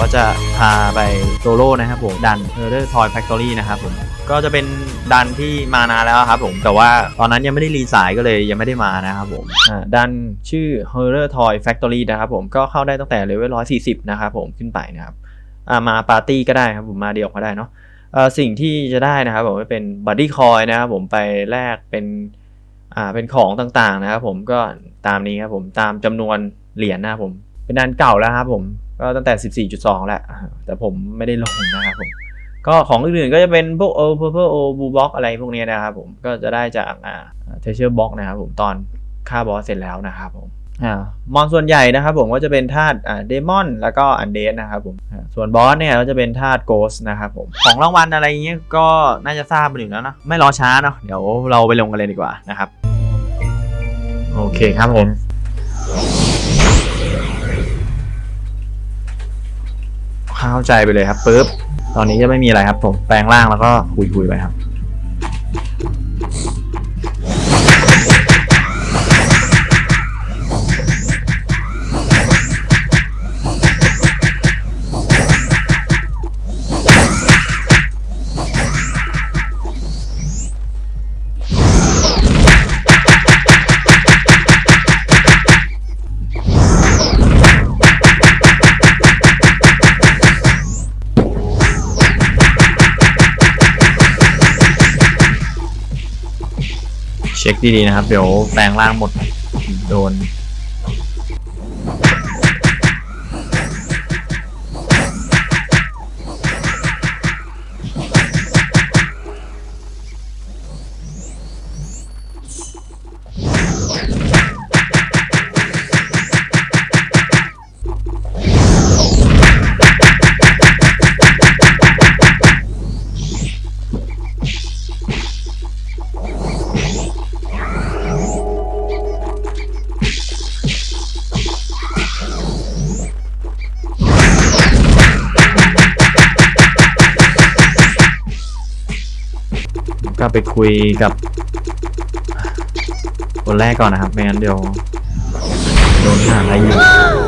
ก็จะพาไปโซโล่นะครับผมดัน h e r d e r Toy Factory นะครับผมก็จะเป็นดันที่มานานแล้วครับผมแต่ว่าตอนนั้นยังไม่ได้รีสายก็เลยยังไม่ได้มานะครับผมดันชื่อ h e r d e r Toy Factory นะครับผมก็เข้าได้ตั้งแต่เลเวล140นะครับผมขึ้นไปนะครับามาปาร์ตี้ก็ได้ครับผมมาเดี่ยวก็ได้เนาะสิ่งที่จะได้นะครับผมเป็นบัดดี้คอยนะครับผมไปแลกเป็นอ่าเป็นของต่างๆนะครับผมก็ตามนี้ครับผมตามจำนวนเหรียญนะครับผมเป็นอันเก่าแล้วครับผม ก็ตั้งแต่ 14.2แล้วอ่าแต่ผมไม่ได้ลงนะครับผม ก็ของอื่นๆก็จะเป็นพวก o purple o blue box อกอะไรพวกนี้นะครับผม ก็จะได้จากอ่า treasure box นะครับผมตอนฆ่าบอสเสร็จแล้วนะครับผมอ่ามอนส่วนใหญ่นะครับผมก็จะเป็นธาตุอ่าเดมอนแล้วก็อันเดนะครับผมส่วนบอสเนี่ยก็จะเป็นธาตุโกสนะครับผมของรางวัลอะไรเงี้ยก็น่าจะทราบไปอยู่แล้วนะไม่รอช้าเนาะเดี๋ยวเราไปลงกันเลยดีกว่านะครับ โอเคครับผม เข้าใจไปเลยครับปุ๊บตอนนี้จะไม่มีอะไรครับ ผมแปลงร่างแล้วก็คุยๆไปครับ เช็คดีๆนะครับ เดี๋ยวแปลงร่างหมดโดน ไปคุยกับ คนแรกก่อนนะครับ ไม่งั้นเดี๋ยวโดนหาอะไรอยู่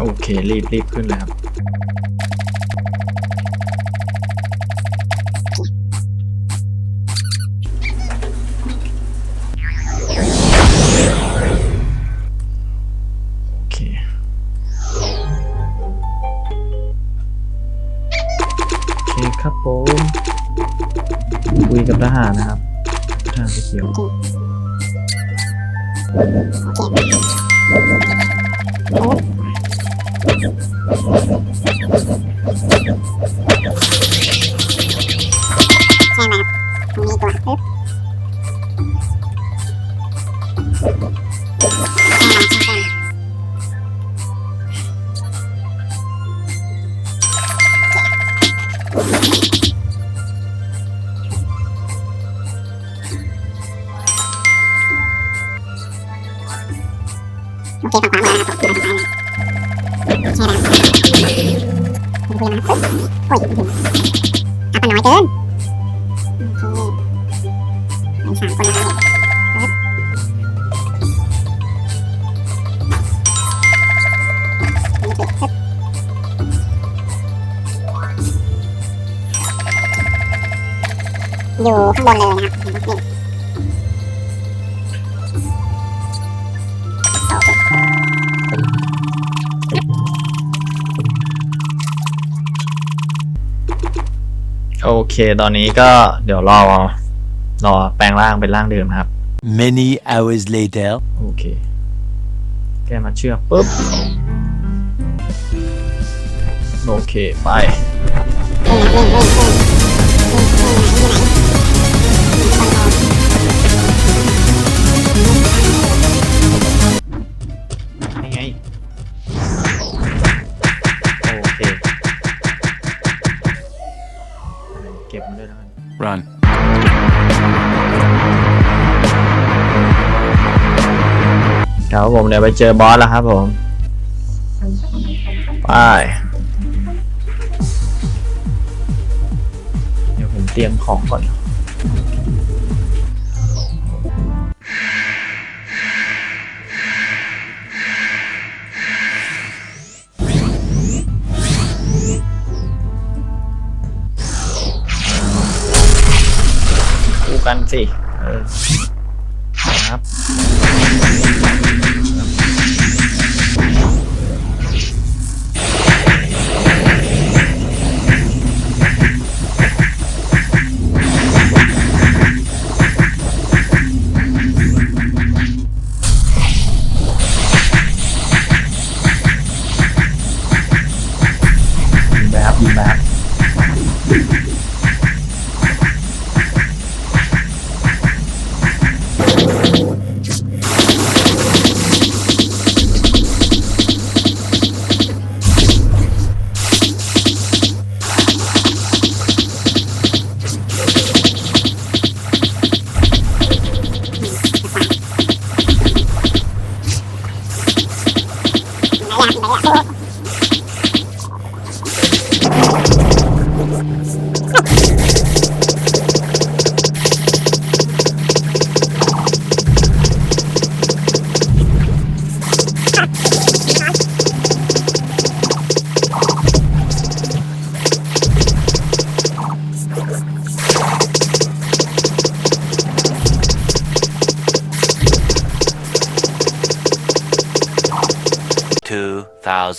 โอเค รีบรีบขึ้นเลยครับ โอเค โอเคครับผมคุยกับทหารนะครับทหารสีเขียวใช่ ไหมครับมีตัวปึ๊บใช่แล้โอเคนะโอ้ยน้อยเกินอยู่ข้างบนเลยนะครับนี่ โอเค ตอนนี้ก็เดี๋ยวรอรอแปลงร่างเป็นร่างเดิมครับ Many hours later. โอเค แกมาเชือกปุ๊บ โอเค ไปวิ่งวิ่งวิ่ง ครับผมเดี๋ยวไปเจอบอสแล้วครับผมไปเดี๋ยวผมเตรียมของก่อนคู่กันสิเออ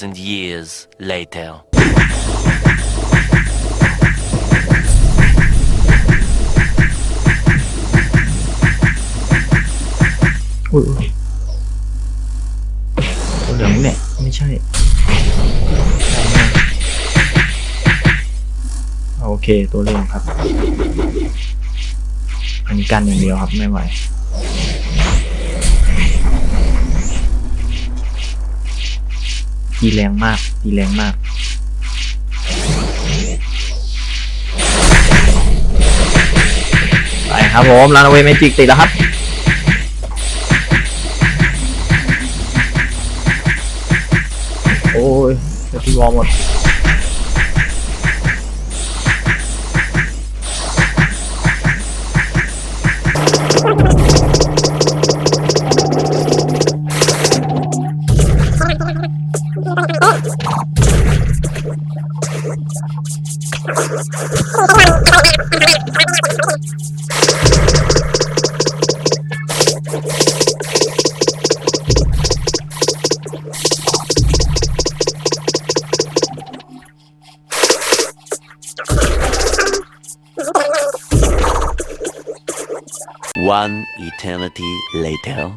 2,000 years later. อุ้ยตัวเหลืองเนี่ยไม่ใช่ โอเคตัวเร็วครับ อันนี้กันอย่างเดียวครับไม่ไหว ตีแรงมากตีแรงมากไปครับผมลานเวเมจิกติดแล้วครับโอ้ยดี๋ยวพี่วอหมด One eternity later.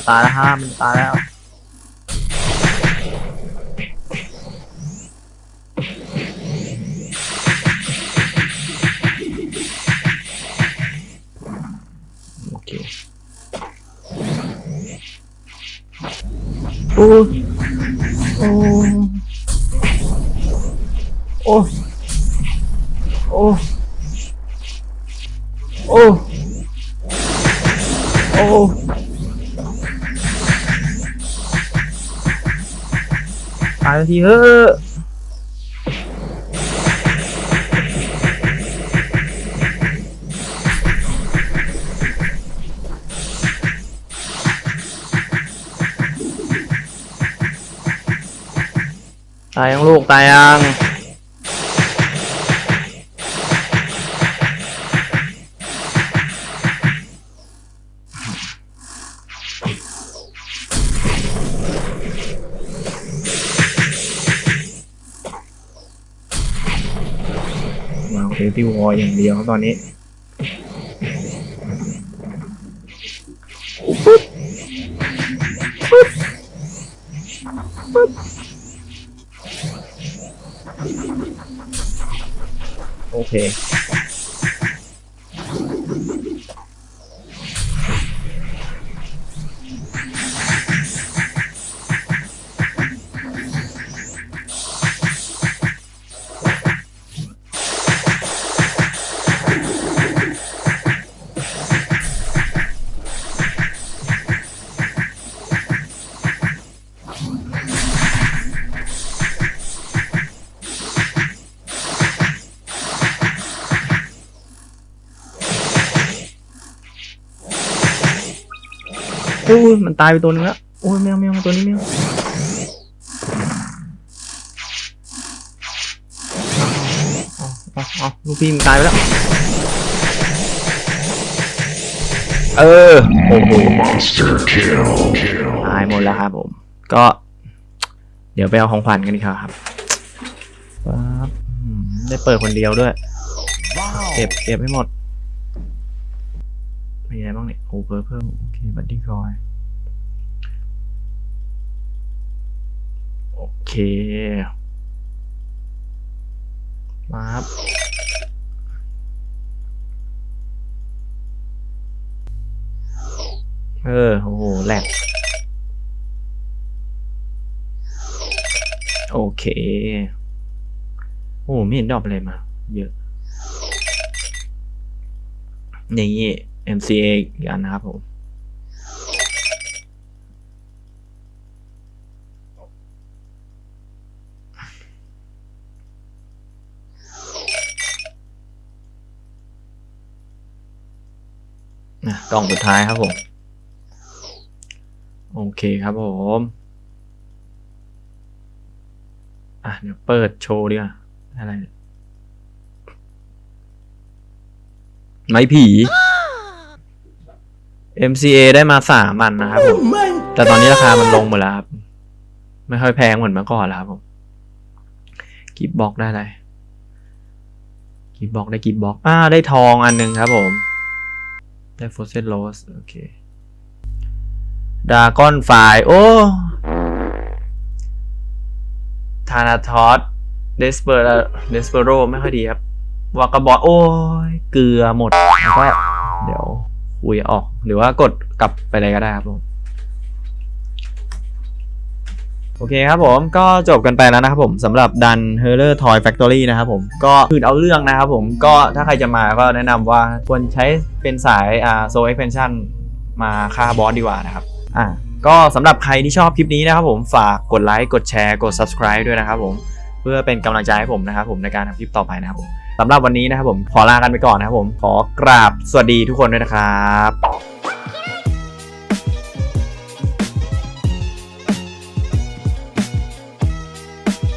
มันตายแล้วครับมันตายแล้วโอเคโอ้โอ้โอ้โอ้โอ้ายทันทีเฮ้อตายยังลูกตายยัง ตี้วอลอย่างเดียวครับตอนนี้โอเค อ้ยมันตายไปตัวหนึงแล้วโอ้ยแมวแมวตัวนี้แมวเอาเอาเอาลูกพี่มันตายไปแล้ว เออ โอ้โห Monster kill. kill. ตายหมดแล้วครับผม ก็ เดี๋ยวไปเอาของขวัญกันดีกว่าครับปั๊บอืมได้เปิดคนเดียวด้วย เก็บเก็บให้หมด มีอะไรบ้างเนี่ยโอเพิ่มเพิ่มโอเคบัตตี้คอยโอเคมาครับเออ โอ้โหแหลกโอเค โอ้ไม่เห็นดอกอะไรมา เยอะนี่ MCA อีกอันนะครับผม นะกล่องสุดท้ายครับผม โอเคครับผม อะ เดี๋ยวเปิดโชว์ดีกว่า อะไร ไม้ผี MCA ได้มาสามอันนะครับผม แต่ตอนนี้ราคามันลงหมดแล้วครับ ไม่ค่อยแพงเหมือนเมื่อก่อนแล้วครับผมกิฟบ็อกได้อะไรกิฟบ็อกได้กิฟบ็อกอ่าได้ทองอันหนึงครับผม ได้โฟเซนโรสโอเคดาก้อนไฟโอ้ธานาทอสเดสเปอร์เดสเปโรไม่ค่อยดีครับวากาบอโอ้ยเกลือหมดแล้วก็เดี๋ยวคุยออก หรือว่ากดกลับไปเลยก็ได้ครับผมโอเคครับผมก็จบกันไปแล้วนะครับผมสำหรับดัน h e r r e r Toy Factory นะครับผมก็คือเอาเรื่องนะครับผมก็ถ้าใครจะมาก็แนะนำว่าควรใช้เป็นสายอ่า Soul Expansion มาฆ่าบอสดีกว่านะครับอ่าก็สำหรับใครที่ชอบคลิปนี้นะครับผมฝากกดไลค์กดแชร์กด subscribe ด้วยนะครับผมเพื่อเป็นกำลังใจให้ผมนะครับผมในการทำคลิปต่อไปนะครับผม สำหรับวันนี้นะครับผมขอลากันไปก่อนนะครับผมขอกราบสวัสดีทุกคนด้วยนะครับ